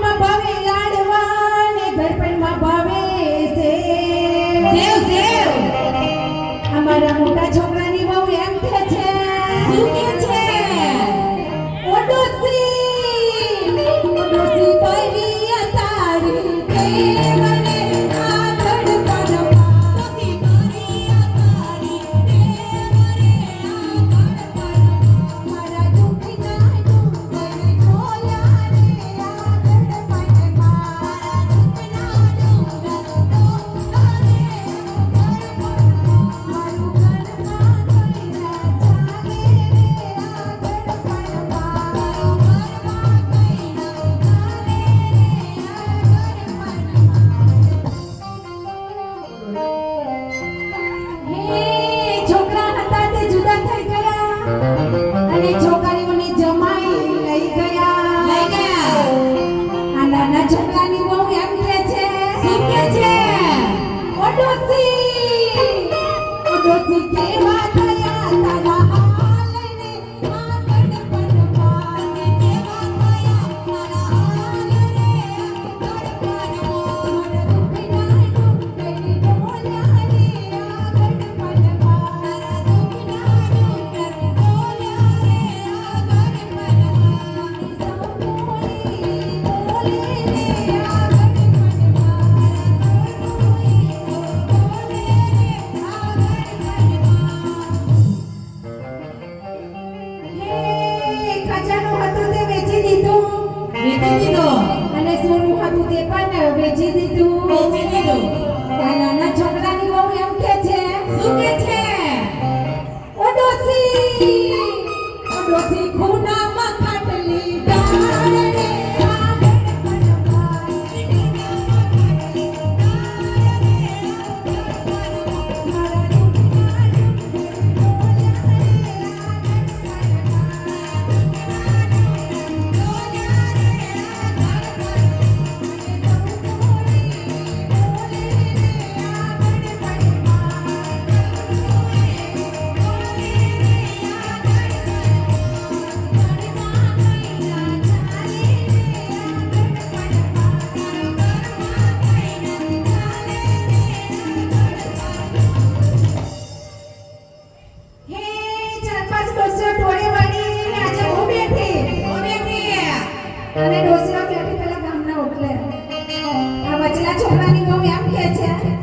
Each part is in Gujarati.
માં ભાવે લાડવા ને ગરપણમાં ભાવે છે દેવ દેવ અમારા મોટા છોકરાની બહુ એમ કે છે શું કે? se te va. Who knows? મારા છોકરાની મમ્મી એમ કે છે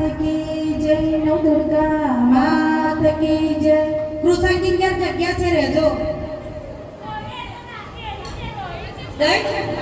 માત કી જય નવ દુર્ગા માત કી જય કૃષાંગી ક્યાં જગ્યા છે રેજો રાઈટ